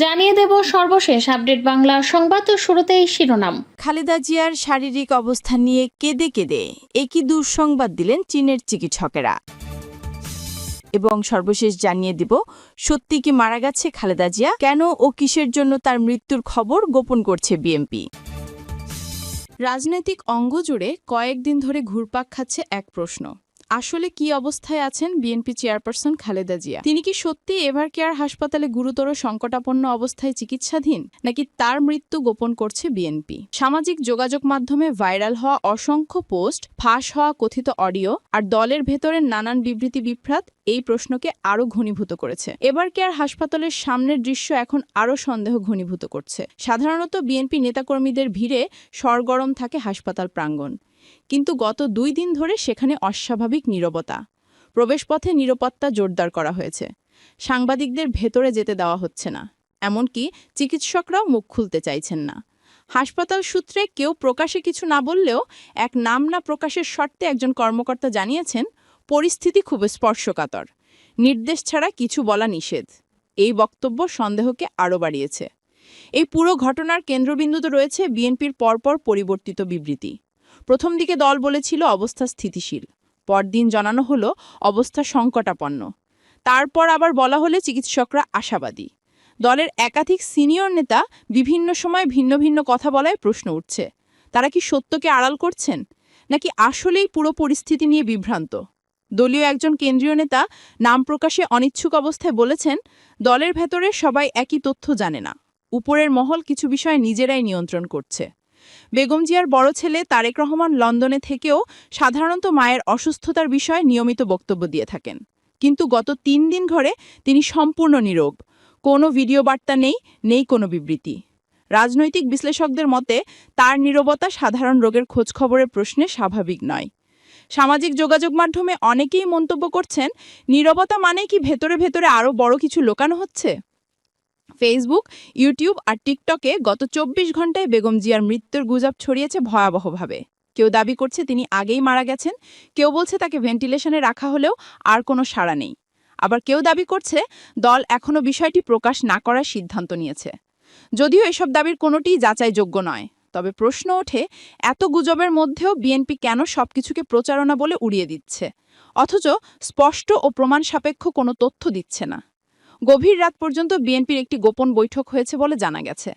জানিয়ে দেব সর্বশেষ আপডেট বাংলা সংবাদ শুরুতেই শিরোনাম। খালেদা জিয়ার শারীরিক অবস্থা নিয়ে কেঁদে কেঁদে একই দুঃসংবাদ দিলেন চীনের চিকিৎসকেরা। এবং সর্বশেষ জানিয়ে দিব, সত্যি কি মারা গেছে খালেদা জিয়া? কেন ও কিসের জন্য তার মৃত্যুর খবর গোপন করছে বিএমপি রাজনৈতিক অঙ্গ জুড়ে কয়েকদিন ধরে ঘুরপাক খাচ্ছে এক প্রশ্ন। আসলে কি অবস্থায় আছেন বিএনপি চেয়ারপারসন খালেদা জিয়া? তিনি কি সত্যি এভার কেয়ার হাসপাতালে গুরুতর সংকটাপন্ন অবস্থায় চিকিৎসাধীন, নাকি তার মৃত্যু গোপন করছে বিএনপি? সামাজিক যোগাযোগ মাধ্যমে ভাইরাল হওয়া অসংখ্য পোস্ট, ফাঁস হওয়া কথিত অডিও, আর দলের ভেতরের নানান বিবৃতি বিভ্রাট, এই প্রশ্নকে আরও ঘনীভূত করেছে। এবার কেয়ার হাসপাতালের সামনের দৃশ্য এখন আরও সন্দেহ ঘনীভূত করছে। সাধারণত বিএনপি নেতাকর্মীদের ভিড়ে সরগরম থাকে হাসপাতাল প্রাঙ্গণ। কিন্তু গত দুই দিন ধরে সেখানে অস্বাভাবিক নীরবতা। প্রবেশপথে নিরাপত্তা জোরদার করা হয়েছে। সাংবাদিকদের ভেতরে যেতে দেওয়া হচ্ছে না। এমনকি চিকিৎসকরাও মুখ খুলতে চাইছেন না। হাসপাতাল সূত্রে কেউ প্রকাশে কিছু না বললেও এক নাম না প্রকাশের শর্তে একজন কর্মকর্তা জানিয়েছেন, পরিস্থিতি খুব স্পর্শকাতর। নির্দেশ ছাড়া কিছু বলা নিষেধ। এই বক্তব্য সন্দেহকে আরও বাড়িয়েছে। এই পুরো ঘটনার কেন্দ্রবিন্দুতে রয়েছে বিএনপির পরপর পরিবর্তিত বিবৃতি। প্রথম দিকে দল বলেছিল অবস্থা স্থিতিশীল। পরদিন জানানো হলো, অবস্থা সংকটাপন্ন। তারপর আবার বলা হলে চিকিৎসকরা আশাবাদী। দলের একাধিক সিনিয়র নেতা বিভিন্ন সময় ভিন্ন ভিন্ন কথা বলায় প্রশ্ন উঠছে। তারা কি সত্যকে আড়াল করছেন? নাকি আসলেই পুরো পরিস্থিতি নিয়ে বিভ্রান্ত? দলীয় একজন কেন্দ্রীয় নেতা নাম প্রকাশে অনিচ্ছুক অবস্থায় বলেছেন, দলের ভেতরে সবাই একই তথ্য জানে না। উপরের মহল কিছু বিষয় নিজেরাই নিয়ন্ত্রণ করছে। বেগম জিয়ার বড় ছেলে তারেক রহমান লন্ডনে থেকেও সাধারণত মায়ের অসুস্থতার বিষয়ে নিয়মিত বক্তব্য দিয়ে থাকেন। কিন্তু গত তিন দিন ধরে তিনি সম্পূর্ণ নীরব কোনো ভিডিও বার্তা নেই নেই কোনো বিবৃতি। রাজনৈতিক বিশ্লেষকদের মতে, তার নীরবতা সাধারণ রোগের খোঁজখবরের প্রশ্নে স্বাভাবিক নয়। সামাজিক যোগাযোগ মাধ্যমে অনেকেই মন্তব্য করছেন, নীরবতা মানে কি ভেতরে ভেতরে আরও বড় কিছু লোকানো হচ্ছে? ফেসবুক ইউটিউব আর টিকটকে গত চব্বিশ ঘন্টায় বেগম জিয়ার মৃত্যুর গুজব ছড়িয়েছে ভয়াবহভাবে। কেউ দাবি করছে তিনি আগেই মারা গেছেন, কেউ বলছে তাকে ভেন্টিলেশনে রাখা হলেও আর কোনো সাড়া নেই। আবার কেউ দাবি করছে দল এখনও বিষয়টি প্রকাশ না করার সিদ্ধান্ত নিয়েছে। যদিও এসব দাবির কোনোটিই যাচাইযোগ্য নয়, তবে প্রশ্ন ওঠে, এত গুজবের মধ্যেও বিএনপি কেন সবকিছুকে প্রচারণা বলে উড়িয়ে দিচ্ছে? অথচ স্পষ্ট ও প্রমাণ সাপেক্ষ কোনো তথ্য দিচ্ছে না। গভীর রাত পর্যন্ত বিএনপির একটি গোপন বৈঠক হয়েছে বলে জানা গেছে।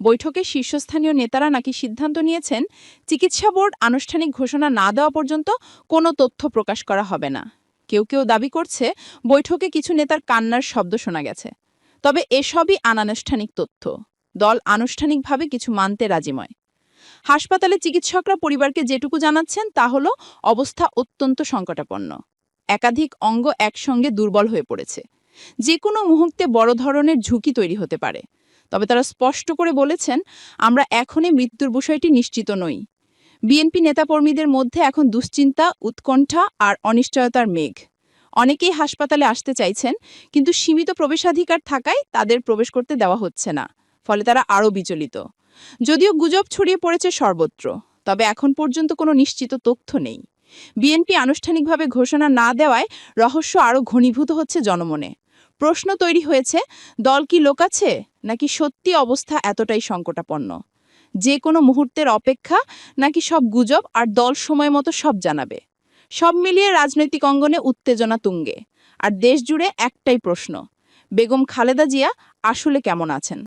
বৈঠকে শীর্ষস্থানীয় নেতারা নাকি সিদ্ধান্ত নিয়েছেন, চিকিৎসা বোর্ড আনুষ্ঠানিক ঘোষণা না দেওয়া পর্যন্ত কোনো তথ্য প্রকাশ করা হবে না। কেউ কেউ দাবি করছে, বৈঠকে কিছু নেতার কান্নার শব্দ শোনা গেছে। তবে এসবই আনানুষ্ঠানিক তথ্য। দল আনুষ্ঠানিকভাবে কিছু মানতে রাজিময়। হাসপাতালে চিকিৎসকরা পরিবারকে যেটুকু জানাচ্ছেন, তা হল অবস্থা অত্যন্ত সংকটাপন্ন। একাধিক অঙ্গ একসঙ্গে দুর্বল হয়ে পড়েছে। যে কোনো মুহূর্তে বড় ধরনের ঝুঁকি তৈরি হতে পারে। তবে তারা স্পষ্ট করে বলেছেন, আমরা এখনই মৃত্যুর বিষয়টি নিশ্চিত নই। বিএনপি নেতাকর্মীদের মধ্যে এখন দুশ্চিন্তা, উৎকণ্ঠা আর অনিশ্চয়তার মেঘ। অনেকেই হাসপাতালে আসতে চাইছেন, কিন্তু সীমিত প্রবেশাধিকার থাকায় তাদের প্রবেশ করতে দেওয়া হচ্ছে না, ফলে তারা আরও বিচলিত। যদিও গুজব ছড়িয়ে পড়েছে সর্বত্র, তবে এখন পর্যন্ত কোনো নিশ্চিত তথ্য নেই। বিএনপি আনুষ্ঠানিকভাবে ঘোষণা না দেওয়ায় রহস্য আরও ঘনীভূত হচ্ছে জনমনে। প্রশ্ন তৈরি হয়েছে, দল কি লোক আছে, নাকি সত্যি অবস্থা এতটাই সংকটাপন্ন? যে কোনো মুহূর্তের অপেক্ষা, নাকি সব গুজব আর দল সময় মতো সব জানাবে? সব মিলিয়ে রাজনৈতিক অঙ্গনে উত্তেজনা তুঙ্গে। আর দেশ জুড়ে একটাই প্রশ্ন, বেগম খালেদা জিয়া আসলে কেমন আছেন?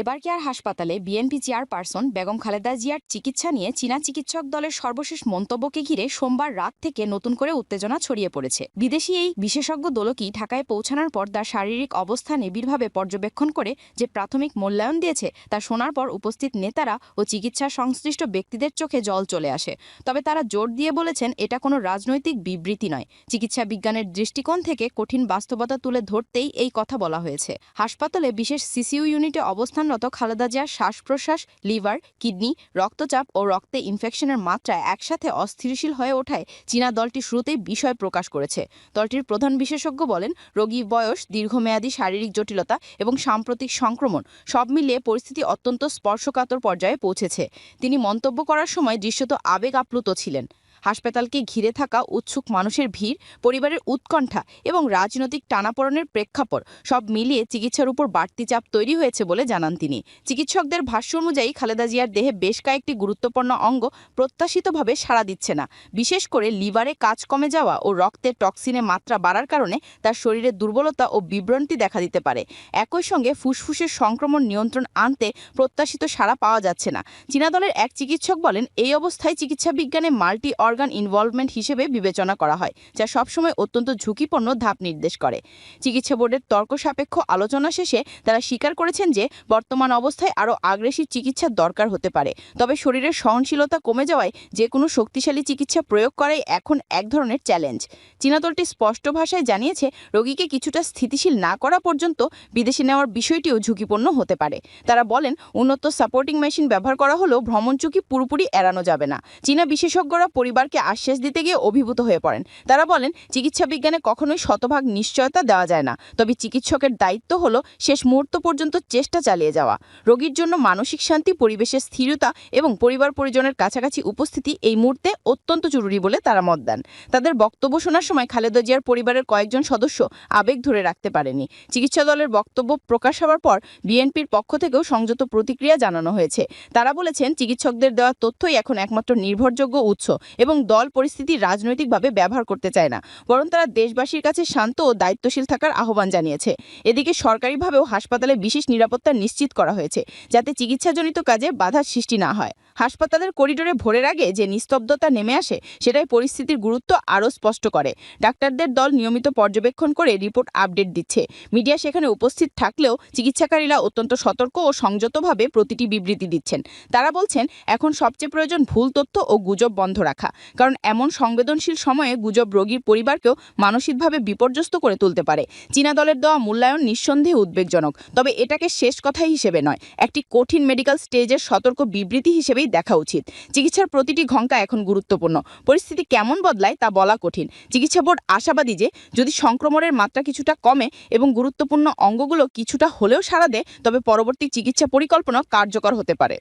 এবার কেয়ার হাসপাতালে বিএনপি চেয়ারপারসন বেগম খালেদা জিয়ার চিকিৎসা নিয়ে চীনা চিকিৎসক দলের সর্বশেষ মন্তব্যকে ঘিরে সোমবার রাত থেকে নতুন করে উত্তেজনা ছড়িয়ে পড়েছে। বিদেশি এই বিশেষজ্ঞ দলকি ঢাকায় পৌঁছানোর পর তার শারীরিক অবস্থা নিবিড়ভাবে পর্যবেক্ষণ করে যে প্রাথমিক মূল্যায়ন দিয়েছে, তা শোনার পর উপস্থিত নেতারা ও চিকিৎসা সংশ্লিষ্ট ব্যক্তিদের চোখে জল চলে আসে। তবে তারা জোর দিয়ে বলেছেন, এটা কোনো রাজনৈতিক বিবৃতি নয়। চিকিৎসা বিজ্ঞানের দৃষ্টিকোণ থেকে কঠিন বাস্তবতা তুলে ধরতেই এই কথা বলা হয়েছে। হাসপাতালে বিশেষ সিসিইউ ইউনিটে অবস্থানরত খালেদা জিয়ার শ্বাস প্রশ্বাস লিভার, কিডনি, রক্তচাপ ও রক্তে ইনফেকশনের মাত্রা একসাথে অস্থিরশীল হয়ে ওঠায় চীনা দলটি শুরুতেই বিষয় প্রকাশ করেছে। দলটির প্রধান বিশেষজ্ঞ বলেন, রোগী বয়স, দীর্ঘমেয়াদী শারীরিক জটিলতা এবং সাম্প্রতিক সংক্রমণ সব মিলিয়ে পরিস্থিতি অত্যন্ত স্পর্শকাতর পর্যায়ে পৌঁছেছে। তিনি মন্তব্য করার সময় দৃশ্যত আবেগ আপ্লুত ছিলেন। হাসপাতালকে ঘিরে থাকা উৎসুক মানুষের ভিড়, পরিবারের উৎকণ্ঠা এবং রাজনৈতিক টানাপোড়েনের প্রেক্ষাপট সব মিলিয়ে চিকিৎসার উপর বাড়তি চাপ তৈরি হয়েছে বলে জানান তিনি। চিকিৎসকদের ভাষ্য অনুযায়ী খালেদা জিয়ার দেহে বেশ কয়েকটি গুরুত্বপূর্ণ অঙ্গ প্রত্যাশিতভাবে সাড়া দিচ্ছে না। বিশেষ করে লিভারে কাজ কমে যাওয়া ও রক্তের টক্সিনের মাত্রা বাড়ার কারণে তার শরীরে দুর্বলতা ও বিভ্রান্তি দেখা দিতে পারে। একই সঙ্গে ফুসফুসের সংক্রমণ নিয়ন্ত্রণ আনতে প্রত্যাশিত সাড়া পাওয়া যাচ্ছে না। চীনা দলের এক চিকিৎসক বলেন, এই অবস্থায় চিকিৎসা বিজ্ঞানে মাল্টি অর্গান ইনভলভমেন্ট হিসেবে বিবেচনা করা হয়, যা সবসময় অত্যন্ত ঝুঁকিপূর্ণ ধাপ নির্দেশ করে। চিকিৎসা বোর্ডের তর্ক সাপেক্ষ আলোচনা শেষে তারা স্বীকার করেছেন যে, বর্তমান অবস্থায় আরও আগ্রেসিভ চিকিৎসার দরকার হতে পারে। তবে শরীরের সহনশীলতা কমে যাওয়ায় যে কোনো শক্তিশালী চিকিৎসা প্রয়োগ করাই এখন এক ধরনের চ্যালেঞ্জ। চীনা দলটি স্পষ্ট ভাষায় জানিয়েছে, রোগীকে কিছুটা স্থিতিশীল না করা পর্যন্ত বিদেশে নেওয়ার বিষয়টিও ঝুঁকিপূর্ণ হতে পারে। তারা বলেন, উন্নত সাপোর্টিং মেশিন ব্যবহার করা হলেও ভ্রমণ ঝুঁকি পুরোপুরি এড়ানো যাবে না। চীনা বিশেষজ্ঞরা পরিবারকে আশ্বাস দিতে গিয়ে অভিভূত হয়ে পড়েন। তারা বলেন, চিকিৎসা বিজ্ঞানে কখনোই শতভাগ নিশ্চয়তা দেওয়া যায় না। তবে চিকিৎসকের দায়িত্ব হলো শেষ মুহূর্ত পর্যন্ত চেষ্টা চালিয়ে যাওয়া। রোগীর জন্য মানসিক শান্তি, পরিবেশের স্থিরতা এবং পরিবার পরিজনের কাছাকাছি উপস্থিতি এই মুহূর্তে অত্যন্ত জরুরি বলে তারা মত দেন। তাদের বক্তব্য শোনার সময় খালেদা জিয়ার পরিবারের কয়েকজন সদস্য আবেগ ধরে রাখতে পারেনি। চিকিৎসা দলের বক্তব্য প্রকাশ হওয়ার পর বিএনপির পক্ষ থেকেও সংযত প্রতিক্রিয়া জানানো হয়েছে। তারা বলেছেন, চিকিৎসকদের দেওয়া তথ্যই এখন একমাত্র নির্ভরযোগ্য উৎস এবং দল পরিস্থিতি রাজনৈতিকভাবে ব্যবহার করতে চায় না, বরং তারা দেশবাসীর কাছে শান্ত ও দায়িত্বশীল থাকার আহ্বান জানিয়েছে। এদিকে সরকারিভাবেও হাসপাতালে বিশেষ নিরাপত্তা নিশ্চিত করা হয়েছে, যাতে চিকিৎসাজনিত কাজে বাধার সৃষ্টি না হয়। হাসপাতালের করিডোরে ভোরের আগে যে নিস্তব্ধতা নেমে আসে, সেটাই পরিস্থিতির গুরুত্ব আরও স্পষ্ট করে। ডাক্তারদের দল নিয়মিত পর্যবেক্ষণ করে রিপোর্ট আপডেট দিচ্ছে। মিডিয়া সেখানে উপস্থিত থাকলেও চিকিৎসাকারীরা অত্যন্ত সতর্ক ও সংযতভাবে প্রতিটি বিবৃতি দিচ্ছেন। তারা বলছেন, এখন সবচেয়ে প্রয়োজন ভুল তথ্য ও গুজব বন্ধ রাখা। কারণ এমন সংবেদনশীল সময়ে গুজব রোগীর পরিবারকেও মানসিকভাবে বিপর্যস্ত করে তুলতে পারে। চীনা দলের দেওয়া মূল্যায়ন নিঃসন্দেহে উদ্বেগজনক। তবে এটাকে শেষ কথা হিসেবে নয়, একটি কঠিন মেডিকেল স্টেজের সতর্ক বিবৃতি হিসেবেই দেখা উচিত। চিকিৎসার প্রতিটি ঘঙ্টা এখন গুরুত্বপূর্ণ। পরিস্থিতি কেমন বদলায় তা বলা কঠিন। চিকিৎসা বোর্ড আশাবাদী যে, যদি সংক্রমণের মাত্রা কিছুটা কমে এবং গুরুত্বপূর্ণ অঙ্গগুলো কিছুটা হলেও সারা দেয়, তবে পরবর্তী চিকিৎসা পরিকল্পনা কার্যকর হতে পারে।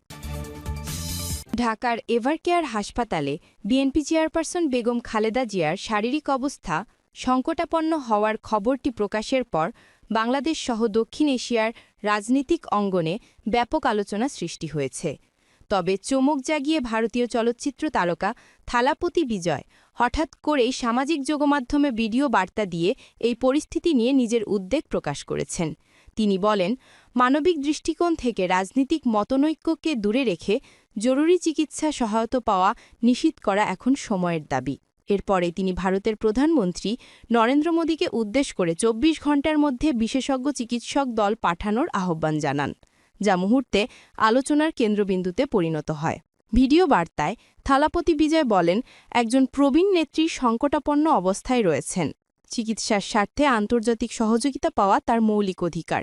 ঢাকার এভারকেয়ার হাসপাতালে বিএনপি চেয়ারপারসন বেগম খালেদা জিয়ার শারীরিক অবস্থা সংকটাপন্ন হওয়ার খবরটি প্রকাশের পর বাংলাদেশ সহ দক্ষিণ এশিয়ার রাজনীতিক অঙ্গনে ব্যাপক আলোচনা সৃষ্টি হয়েছে। তবে চমক জাগিয়ে ভারতীয় চলচ্চিত্র তারকা থালাপতি বিজয় হঠাৎ করেই সামাজিক যোগমাধ্যমে ভিডিও বার্তা দিয়ে এই পরিস্থিতি নিয়ে নিজের উদ্বেগ প্রকাশ করেছেন। তিনি বলেন, মানবিক দৃষ্টিকোণ থেকে রাজনীতিক মতনৈক্যকে দূরে রেখে জরুরি চিকিৎসা সহায়তা পাওয়া নিশ্চিত করা এখন সময়ের দাবি। এরপরে তিনি ভারতের প্রধানমন্ত্রী নরেন্দ্র মোদীকে উদ্দেশ করে চব্বিশ ঘণ্টার মধ্যে বিশেষজ্ঞ চিকিৎসক দল পাঠানোর আহ্বান জানান। যা মুহূর্তে আলোচনার কেন্দ্রবিন্দুতে পরিণত হয়। ভিডিও বার্তায় থালাপতি বিজয় বলেন, একজন প্রবীণ নেত্রী সংকটাপন্ন অবস্থায় রয়েছেন। চিকিৎসার স্বার্থে আন্তর্জাতিক সহযোগিতা পাওয়া তার মৌলিক অধিকার।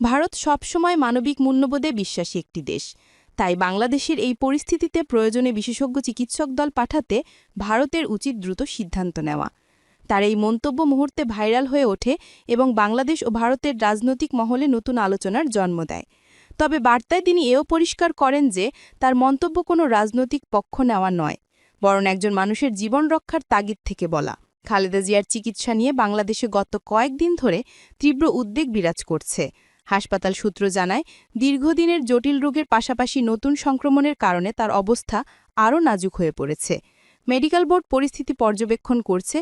ভারত সবসময় মানবিক মূল্যবোধে বিশ্বাসী একটি দেশ। তাই বাংলাদেশের এই পরিস্থিতিতে প্রয়োজনে বিশেষজ্ঞ চিকিৎসক দল পাঠাতে ভারতের উচিত দ্রুত সিদ্ধান্ত নেওয়া। তার এই মন্তব্য মুহূর্তে ভাইরাল হয়ে ওঠে এবং বাংলাদেশ ও ভারতের রাজনৈতিক মহলে নতুন আলোচনার জন্ম দেয়। তবে বার্তায় তিনি এও পরিষ্কার করেন যে তার মন্তব্য কোনো রাজনৈতিক পক্ষ নেওয়া নয়, বরং একজন মানুষের জীবন রক্ষার তাগিদ থেকে বলা। খালেদা জিয়ার চিকিৎসা নিয়ে বাংলাদেশে গত কয়েকদিন ধরে তীব্র উদ্বেগ বিরাজ করছে। হাসপাতাল সূত্র জানায়, দীর্ঘদিনের জটিল রোগের পাশাপাশি নতুন সংক্রমণের কারণে তার অবস্থা আরও নাজুক হয়ে পড়েছে। মেডিকেল বোর্ড পরিস্থিতি পর্যবেক্ষণ করছে